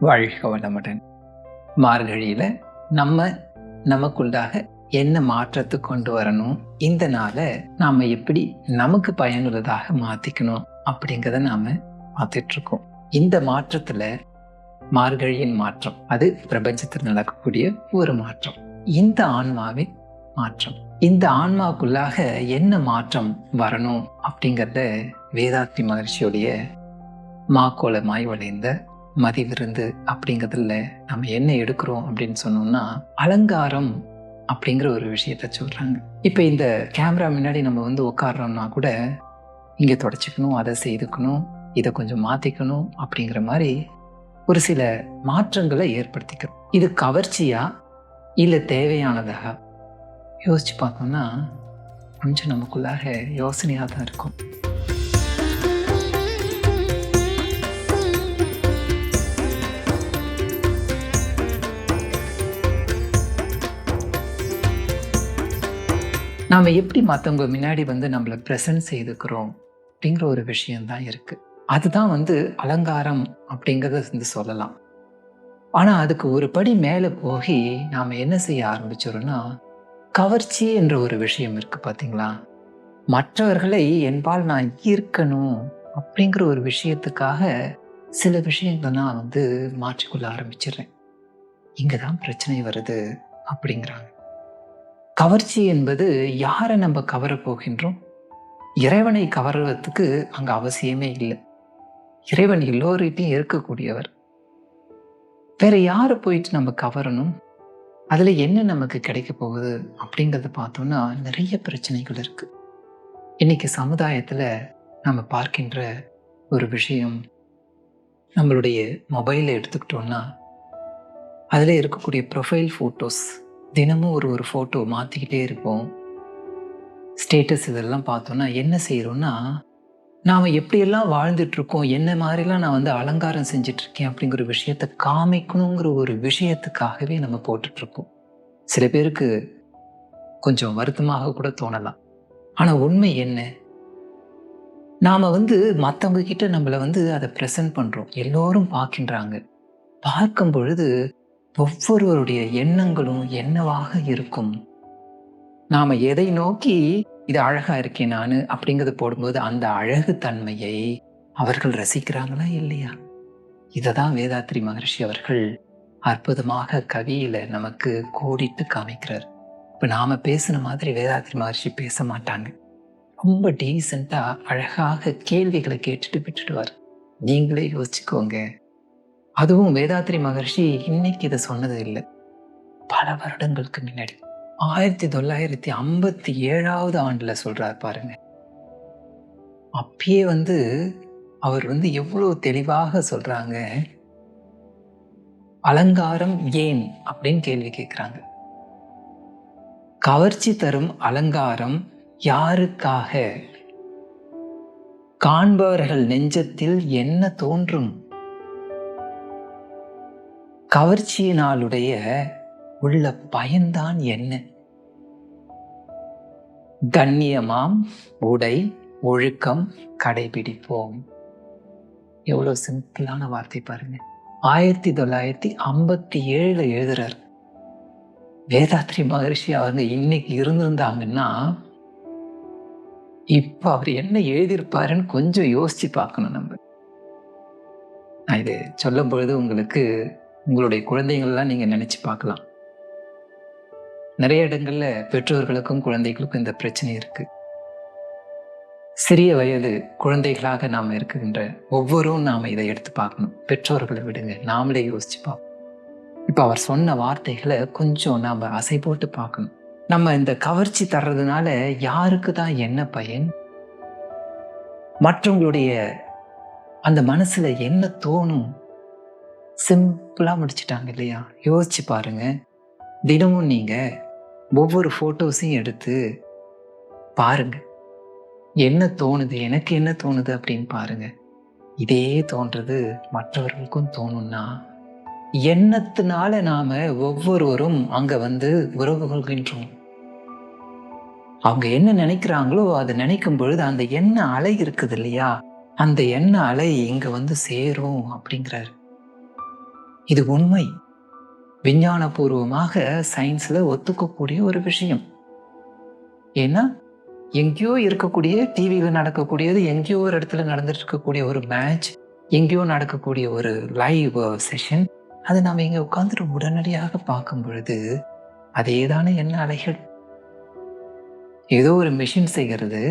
வாழ்க வளமுடன். மார்கழியில் நம்ம நமக்குள்ளாக என்ன மாற்றத்தை கொண்டு வரணும்? இந்த நாளை நாம் எப்படி நமக்கு பயனுள்ளதாக மாற்றிக்கணும் அப்படிங்கிறத நாம் பார்த்துட்ருக்கோம். இந்த மாற்றத்தில் மார்கழியின் மாற்றம் அது பிரபஞ்சத்தில் நடக்கக்கூடிய ஒரு மாற்றம். இந்த ஆன்மாவின் மாற்றம். இந்த ஆன்மாவுக்குள்ளாக என்ன மாற்றம் வரணும்? அப்படிங்கிறத வேதாத்ரி மகர்ஷியுடைய மாக்கோலமாய் வளைந்த மதிவிருந்து அப்படிங்கிறதுல நம்ம என்ன எடுக்கிறோம் அப்படின்னு சொன்னோம்னா அலங்காரம் அப்படிங்கிற ஒரு விஷயத்த சொல்கிறாங்க இப்போ இந்த கேமரா முன்னாடி நம்ம வந்து உட்காடுறோம்னா கூட இங்கே தொடச்சிக்கணும் அதை செய்துக்கணும் இதை கொஞ்சம் மாற்றிக்கணும் அப்படிங்கிற மாதிரி ஒரு சில மாற்றங்களை ஏற்படுத்திக்கிறோம். இது கவர்ச்சியா இல்லை தேவையானதாக யோசிச்சு பார்த்தோம்னா கொஞ்சம் நமக்குள்ளாக யோசனையாக தான் இருக்கும். நாம் எப்படி மற்றவங்க முன்னாடி வந்து நம்மளை ப்ரெசன்ட் செய்துக்கிறோம் அப்படிங்கிற ஒரு விஷயம்தான் இருக்குது அதுதான் வந்து அலங்காரம் அப்படிங்கிறத வந்து சொல்லலாம். ஆனால் அதுக்கு ஒரு படி மேலே போய் நாம் என்ன செய்ய ஆரம்பிச்சிடறோம்னா கவர்ச்சி என்ற ஒரு விஷயம் இருக்குது பார்த்தீங்களா மற்றவர்களை என்பால் நான் ஈர்க்கணும் அப்படிங்கிற ஒரு விஷயத்துக்காக சில விஷயங்களை நான் வந்து மாற்றிக்கொள்ள ஆரம்பிச்சிடுறேன். இங்கே தான் பிரச்சனை வருது அப்படிங்கிறாங்க. கவர்ச்சி என்பது யாரை நம்ம கவர போகின்றோம்? இறைவனை கவர்றதுக்கு அங்கே அவசியமே இல்லை. இறைவன் எல்லோர்கிட்டையும் இருக்கக்கூடியவர். வேற யாரை போயிட்டு நம்ம கவரணும்? அதில் என்ன நமக்கு கிடைக்க போகுது? அப்படிங்கிறத பார்த்தோம்னா நிறைய பிரச்சனைகள் இருக்குது இன்னைக்கு சமுதாயத்தில் நம்ம பார்க்கின்ற ஒரு விஷயம் நம்மளுடைய மொபைலை எடுத்துக்கிட்டோம்னா அதில் இருக்கக்கூடிய ப்ரொஃபைல் ஃபோட்டோஸ் தினமும் ஒரு ஒரு ஃபோட்டோ மாற்றிக்கிட்டே இருப்போம். ஸ்டேட்டஸ் இதெல்லாம் பார்த்தோன்னா என்ன செய்கிறோன்னா நாம் எப்படியெல்லாம் வாழ்ந்துட்டுருக்கோம் என்ன மாதிரிலாம் நான் வந்து அலங்காரம் செஞ்சிட்ருக்கேன் அப்படிங்கிற விஷயத்தை காமிக்கணுங்கிற ஒரு விஷயத்துக்காகவே நம்ம போட்டுட்ருக்கோம் சில பேருக்கு கொஞ்சம் வருத்தமாக கூட தோணலாம். ஆனால் உண்மை என்ன? நாம் வந்து மற்றவங்க கிட்ட நம்மளை வந்து அதை ப்ரெசன்ட் பண்ணுறோம் எல்லோரும் பார்க்கின்றாங்க. பார்க்கும் பொழுது ஒவ்வொருவருடைய எண்ணங்களும் என்னவாக இருக்கும்? நாம எதை நோக்கி இது அழகா இருக்கேன் நான் அப்படிங்கிறது போடும்போது அந்த அழகு தன்மையை அவர்கள் ரசிக்கிறாங்களா இல்லையா? இதை தான் வேதாத்ரி மகர்ஷி அவர்கள் அற்புதமாக கவியில நமக்கு கோடிட்டு காமிக்கிறார். இப்போ நாம பேசின மாதிரி வேதாத்ரி மகர்ஷி பேச மாட்டாங்க. ரொம்ப டீசெண்டா அழகாக கேள்விகளை கேட்டுட்டு விட்டுடுவார். நீங்களே யோசிச்சுக்கோங்க. அதுவும் வேதாத்ரி மகர்ஷி இன்னைக்கு இதை சொன்னது இல்லை. பல வருடங்களுக்கு முன்னாடி. ஆயிரத்தி தொள்ளாயிரத்தி ஐம்பத்தி ஏழாவது ஆண்டில் சொல்கிறார் பாருங்க. அப்பயே வந்து அவர் வந்து எவ்வளோ தெளிவாக சொல்கிறாங்க அலங்காரம் ஏன் அப்படின்னு கேள்வி கேட்குறாங்க. கவர்ச்சி தரும் அலங்காரம் யாருக்காக? காண்பவர்கள் நெஞ்சத்தில் என்ன தோன்றும்? கவர்ச்சியினாலுடைய உள்ள பயன்தான் என்ன? கண்ணியமாம் உடை ஒழுக்கம் கடைபிடிப்போம். எவ்வளோ சிம்பிளான வார்த்தை பாருங்க. ஆயிரத்தி தொள்ளாயிரத்தி ஐம்பத்தி ஏழில் எழுதுறார். வேதாத்ரி மகரிஷி அவங்க இன்னைக்கு இருந்திருந்தாங்கன்னா இப்போ அவர் என்ன எழுதியிருப்பாருன்னு கொஞ்சம் யோசிச்சு பார்க்கணும் நம்ம. நான் இது சொல்லும் பொழுது உங்களுக்கு உங்களுடைய குழந்தைங்கள்லாம் நீங்கள் நினச்சி பார்க்கலாம். நிறைய இடங்களில் பெற்றோர்களுக்கும் குழந்தைகளுக்கும் இந்த பிரச்சனை இருக்கு. சிறிய வயது குழந்தைகளாக நாம் இருக்கின்ற ஒவ்வொரும் நாம் இதை எடுத்து பார்க்கணும். பெற்றோர்களை விடுங்க நாமளே யோசிச்சு பார்ப்போம். இப்போ அவர் சொன்ன வார்த்தைகளை கொஞ்சம் நாம் அசை போட்டு பார்க்கணும். நம்ம இந்த கவர்ச்சி தர்றதுனால யாருக்கு தான் என்ன பயன்? மற்றவங்களுடைய அந்த மனசுல என்ன தோணும்? சிம்பிளாக முடிச்சிட்டாங்க இல்லையா? யோசிச்சு பாருங்க. தினமும் நீங்கள் ஒவ்வொரு ஃபோட்டோஸையும் எடுத்து பாருங்க. என்ன தோணுது? எனக்கு என்ன தோணுது அப்படின்னு பாருங்க. இதே தோன்றது மற்றவர்களுக்கும் தோணும்னா எண்ணத்தினால நாம ஒவ்வொருவரும் அங்க வந்து உறவு கொள்கின்றோம்? அவங்க என்ன நினைக்கிறாங்களோ அதை நினைக்கும் பொழுது அந்த எண்ண அலை இருக்குது இல்லையா? அந்த எண்ண அலை இங்க வந்து சேரும் அப்படிங்கிறாரு. இது உண்மை. விஞ்ஞானபூர்வமாக சயின்ஸில் ஒத்துக்கக்கூடிய ஒரு விஷயம். ஏன்னா எங்கேயோ இருக்கக்கூடிய டிவியில் நடக்கக்கூடியது எங்கேயோ ஒரு இடத்துல நடந்துட்டு இருக்கக்கூடிய ஒரு மேட்ச் எங்கேயோ நடக்கக்கூடிய ஒரு லைவ் செஷன் அதை நாம் இங்கே உட்காந்துட்டு உடனடியாக பார்க்கும் பொழுது அதே தானே என்ன அலைகள். ஏதோ ஒரு மிஷின் செய்கிறது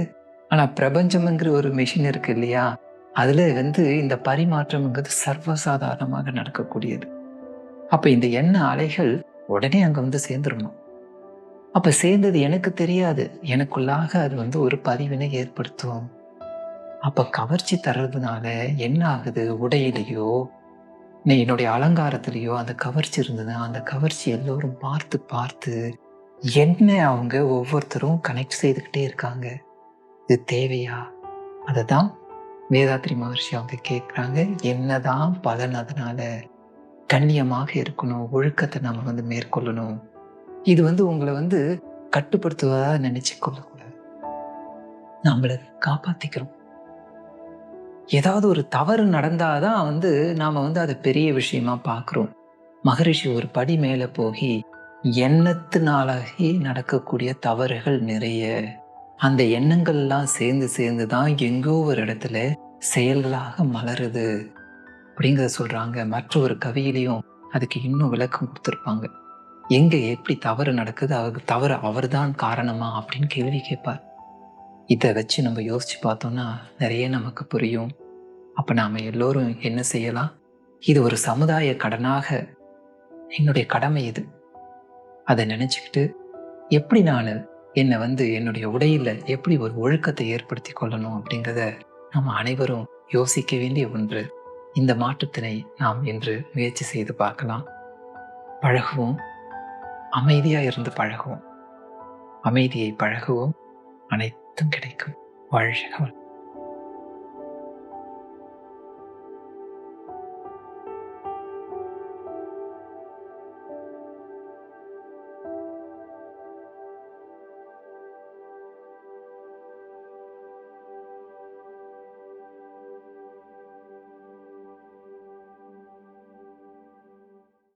ஆனால் பிரபஞ்சம்ங்கிற ஒரு மிஷின் இருக்கு இல்லையா? அதில் வந்து இந்த பரிமாற்றம்ங்கிறது சர்வசாதாரணமாக நடக்கக்கூடியது. அப்போ இந்த எண்ண அலைகள் உடனே அங்கே வந்து சேர்ந்துடணும் அப்போ சேர்ந்தது எனக்கு தெரியாது. எனக்குள்ளாக அது வந்து ஒரு பதிவினை ஏற்படுத்தும். அப்போ கவர்ச்சி தர்றதுனால என்ன ஆகுது? உடையிலையோ நீ என்னுடைய அலங்காரத்திலேயோ அந்த கவர்ச்சி இருந்ததுன்னா அந்த கவர்ச்சி எல்லோரும் பார்த்து பார்த்து என்ன அவங்க ஒவ்வொருத்தரும் கனெக்ட் செய்துக்கிட்டே இருக்காங்க. இது தேவையா? அதை தான் வேதாத்ரி மகர்ஷி அவங்க கேட்குறாங்க என்னதான் பலன் அதனால கண்ணியமாக இருக்கணும் ஒழுக்கத்தை நம்ம வந்து மேற்கொள்ளணும். இது வந்து உங்களை வந்து கட்டுப்படுத்துவதா நினைச்சு கொள்ளக்கூடாது. நம்மளை காப்பாத்திக்கிறோம். ஏதாவது ஒரு தவறு நடந்தாதான் வந்து நாம வந்து அதை பெரிய விஷயமா பார்க்குறோம் மகரிஷி ஒரு படி மேலே போகி எண்ணத்தினாலாகி நடக்கக்கூடிய தவறுகள் நிறைய. அந்த எண்ணங்கள்லாம் சேர்ந்து சேர்ந்து தான் எங்கோ ஒரு இடத்துல செயல்களாக மலருது அப்படிங்கிறத சொல்கிறாங்க மற்ற ஒரு கவியிலையும் அதுக்கு இன்னும் விளக்கம் கொடுத்துருப்பாங்க. எங்கே எப்படி தவறு நடக்குது? அவருக்கு தவறு அவர் தான் காரணமா அப்படின்னு கேள்வி கேட்பார். இதை வச்சு நம்ம யோசிச்சு பார்த்தோம்னா நிறைய நமக்கு புரியும். அப்போ நாம் எல்லோரும் என்ன செய்யலாம்? இது ஒரு சமுதாய கடனாக. என்னுடைய கடமை இது. அதை நினச்சிக்கிட்டு எப்படி நான் என்னை வந்து என்னுடைய உடையில எப்படி ஒரு ஒழுக்கத்தை ஏற்படுத்தி கொள்ளணும் அப்படிங்கிறத நாம் அனைவரும் யோசிக்க வேண்டிய ஒன்று. இந்த மாற்றத்தினை நாம் இன்று முயற்சி செய்து பார்க்கலாம். பழகுவோம். அமைதியாக இருந்து பழகுவோம். அமைதியை பழகுவோம். அனைத்தும் கிடைக்கும். வாழ்க